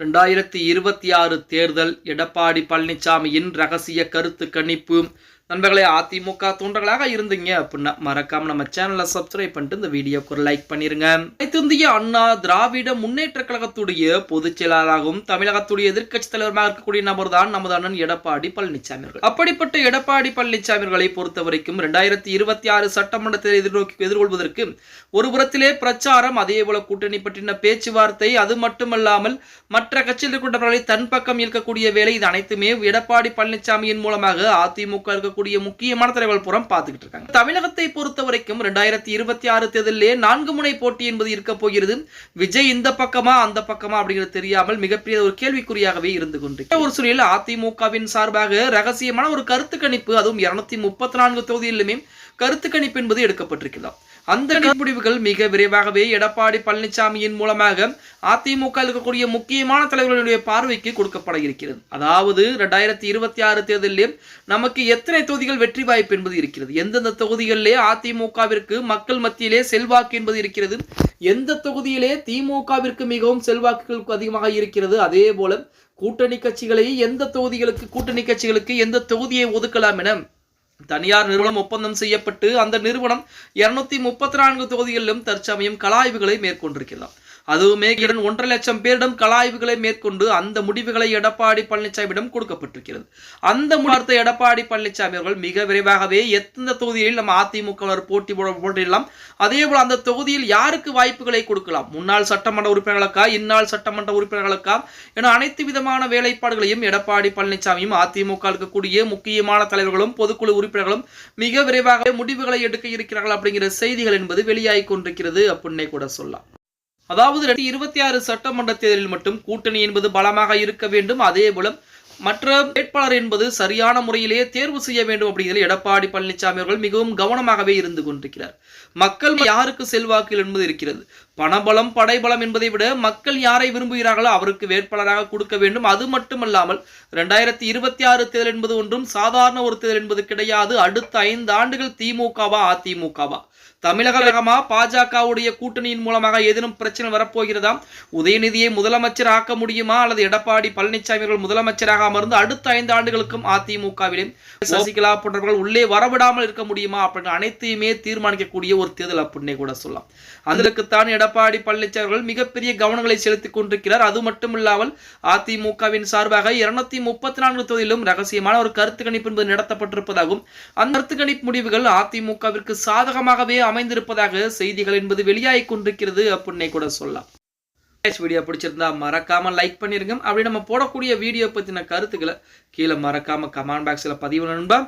ரெண்டாயிரத்தி இருபத்தி ஆறு தேர்தல் எடப்பாடி பழனிசாமியின் ரகசிய கருத்து கணிப்பு நண்பர்களே அதிமுக தொண்டர்களாக இருந்தீங்க அப்படின்னா மறக்காம நம்ம சேனலை சப்ஸ்கிரைப் பண்ணிட்டு இந்த வீடியோக்கு ஒரு லைக் பண்ணிருங்க. அனைத்து இந்திய அண்ணா திராவிட முன்னேற்ற கழகத்துடைய பொதுச் செயலாளராகவும் தமிழகத்துடைய எதிர்க்கட்சி தலைவராக இருக்கக்கூடிய நபர் தான் நமது அண்ணன் எடப்பாடி பழனிசாமி அவர்கள். அப்படிப்பட்ட எடப்பாடி பழனிசாமி அவர்களை பொறுத்த வரைக்கும் ரெண்டாயிரத்தி இருபத்தி ஆறு சட்டமன்றத்தை எதிர்நோக்கி எதிர்கொள்வதற்கு ஒரு புறத்திலே பிரச்சாரம் அதே போல கூட்டணி பற்றின பேச்சுவார்த்தை அது மட்டுமல்லாமல் மற்ற கட்சியில் இருக்கின்றவர்களை தன் பக்கம் இருக்கக்கூடிய வேலை இது அனைத்துமே எடப்பாடி பழனிசாமியின் மூலமாக அதிமுக இருக்கக்கூடிய இருக்கக்கூடிய முக்கியமான தலைவர்கள் புறம் பார்த்துக்கிட்டு இருக்காங்க. தமிழகத்தை பொறுத்த வரைக்கும் ரெண்டாயிரத்தி இருபத்தி ஆறு தேர்தலிலே நான்கு முனை போட்டி என்பது இருக்க போகிறது. விஜய் இந்த பக்கமா அந்த பக்கமா அப்படிங்கிறது தெரியாமல் மிகப்பெரிய ஒரு கேள்விக்குறியாகவே இருந்து கொண்டிருக்கிறது ஒரு சூழலில் அதிமுகவின் சார்பாக ரகசியமான ஒரு கருத்து கணிப்பு அதுவும் இருநூத்தி முப்பத்தி நான்கு தொகுதியிலுமே கருத்து கணிப்பு என்பது எடுக்கப்பட்டிருக்கலாம் அந்த முடிவுகள் மிக விரைவாகவே எடப்பாடி பழனிசாமியின் மூலமாக அதிமுக இருக்கக்கூடிய முக்கியமான தலைவர்களுடைய பார்வைக்கு கொடுக்கப்பட இருக்கிறது. அதாவது ரெண்டாயிரத்தி இருபத்தி ஆறு தேர்தலிலே நமக்கு எத்தனை தொகுதிகள் வெற்றி வாய்ப்பு என்பது இருக்கிறது. எந்தெந்த தொகுதிகளிலே அதிமுகவிற்கு மக்கள் மத்தியிலே செல்வாக்கு என்பது இருக்கிறது. எந்த தொகுதியிலே திமுகவிற்கு மிகவும் செல்வாக்குகள் அதிகமாக இருக்கிறது. அதே போல கூட்டணி கட்சிகளை எந்த தொகுதிகளுக்கு கூட்டணி கட்சிகளுக்கு எந்த தொகுதியை ஒதுக்கலாம் என தனியார் நிறுவனம் ஒப்பந்தம் செய்யப்பட்டு அந்த நிறுவனம் இருநூத்தி முப்பத்தி நான்கு தொகுதிகளிலும் தற்சமயம் கலாய்வுகளை மேற்கொண்டிருக்கிறார் அதுவுமே கிரண் ஒன்றரை லட்சம் பேரிடம் கலாய்வுகளை மேற்கொண்டு அந்த முடிவுகளை எடப்பாடி பழனிசாமியிடம் கொடுக்கப்பட்டிருக்கிறது. அந்த முடிவத்தை எடப்பாடி பழனிசாமி அவர்கள் மிக விரைவாகவே எத்தனை தொகுதியில் நம்ம அதிமுகவினர் போட்டி போட போட்டியிடலாம் அதே போல் அந்த தொகுதியில் யாருக்கு வாய்ப்புகளை கொடுக்கலாம்? முன்னாள் சட்டமன்ற உறுப்பினர்களுக்கா இந்நாள் சட்டமன்ற உறுப்பினர்களுக்கா? என அனைத்து விதமான வேலைப்பாடுகளையும் எடப்பாடி பழனிசாமியும் அதிமுக இருக்கக்கூடிய முக்கியமான தலைவர்களும் பொதுக்குழு உறுப்பினர்களும் மிக விரைவாக முடிவுகளை எடுக்க இருக்கிறார்கள் அப்படிங்கிற செய்திகள் என்பது வெளியாகி கொண்டிருக்கிறது அப்படின்னே கூட சொல்லலாம். அதாவது ரெண்டு இருபத்தி ஆறு சட்டமன்ற தேர்தலில் மட்டும் கூட்டணி என்பது பலமாக இருக்க வேண்டும். அதே போல மற்ற வேட்பாளர் என்பது சரியான முறையிலே தேர்வு செய்ய வேண்டும் அப்படிங்கிறது எடப்பாடி பழனிசாமி அவர்கள் மிகவும் கவனமாகவே இருந்து கொண்டிருக்கிறார். மக்கள் யாருக்கு செல்வாக்கு என்பது இருக்கிறது. பணபலம் படைபலம் என்பதை விட மக்கள் யாரை விரும்புகிறார்களோ அவருக்கு வேட்பாளராக கொடுக்க வேண்டும். அது மட்டுமல்லாமல் ரெண்டாயிரத்தி இருபத்தி ஆறு தேர்தல் என்பது ஒன்றும் சாதாரண ஒரு தேர்தல் என்பது கிடையாது. அடுத்த ஐந்து ஆண்டுகள் திமுகவா அதிமுகவா தமிழகமா பாஜகவுடைய கூட்டணியின் மூலமாக ஏதேனும் பிரச்சனை வரப்போகிறதா? உதயநிதியை முதலமைச்சர் ஆக்க முடியுமா? அல்லது எடப்பாடி பழனிசாமி அவர்கள் முதலமைச்சராக அமர்ந்து அடுத்த ஐந்து ஆண்டுகளுக்கும் அதிமுகவிலே சசிகலா போன்றவர்கள் உள்ளே வரவிடாமல் இருக்க முடியுமா? அப்படின்னு அனைத்தையுமே தீர்மானிக்கக்கூடிய ஒரு தேர்தல் அப்படின்னே கூட சொல்லலாம். அதற்குத்தான் எடப்பாடி பழனிசாமி அவர்கள் மிகப்பெரிய கவனங்களை செலுத்திக் கொண்டிருக்கிறார். அது மட்டும் இல்லாமல் அதிமுகவின் சார்பாக இருநூத்தி முப்பத்தி நான்கு தொகுதியிலும் ரகசியமான ஒரு கருத்து கணிப்பு என்பது நடத்தப்பட்டிருப்பதாகவும் அந்த கருத்து கணிப்பு முடிவுகள் அதிமுகவிற்கு சாதகமாகவே அமைந்திருப்பதாக செய்திகள் என்பது வெளியாகி கொண்டிருக்கிறது அப்படின்னே கூட சொல்லலாம். வீடியோ பிடிச்சிருந்தா மறக்காம லைக் பண்ணிருங்க. அப்படி நம்ம போடக்கூடிய வீடியோ பத்தின கருத்துக்களை கீழே மறக்காம கமெண்ட் பாக்ஸ்ல பதிவு நண்பா.